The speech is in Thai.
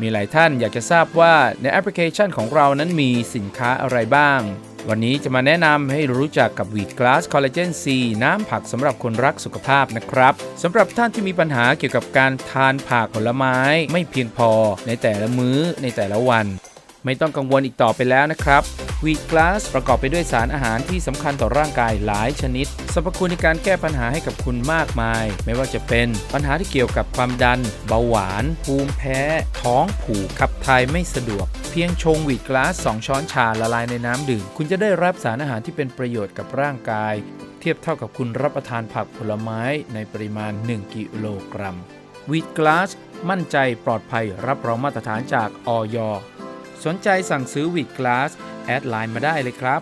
มีหลายท่านอยากจะทราบว่าในแอปพลิเคชันของเรานั้นมีสินค้าอะไรบ้าง วันนี้จะมาแนะนำให้รู้จักกับ w e e t Glass Collagen C น้ำผักสำหรับคนรักสุขภาพนะครับสำหรับท่านที่มีปัญหาเกี่ยวกับการทานผักผลไม้ไม่เพียงพอในแต่ละมื้อในแต่ละวัน ไม่ต้องกังวลอีกต่อไปแล้วนะครับ วีกลาสประกอบไปด้วยสารอาหารที่สำคัญต่อร่างกายหลายชนิดสรรพคุณในการแก้ปัญหาให้กับคุณมากมาย ไม่ว่าจะเป็นปัญหาที่เกี่ยวกับความดัน เบาหวาน ภูมิแพ้ ท้องผูกขับถ่ายไม่สะดวก เพียงชงวีดกลาส 2 ช้อนชาละลายในน้ำดื่ม คุณจะได้รับสารอาหารที่เป็นประโยชน์กับร่างกาย เทียบเท่ากับคุณรับประทานผักผลไม้ในปริมาณ 1 กิโลกรัมวีดกลาสมั่นใจปลอดภัยรับรองมาตรฐานจากออยสนใจสั่งซื้อวีดกลาส แอดไลน์มาได้เลยครับ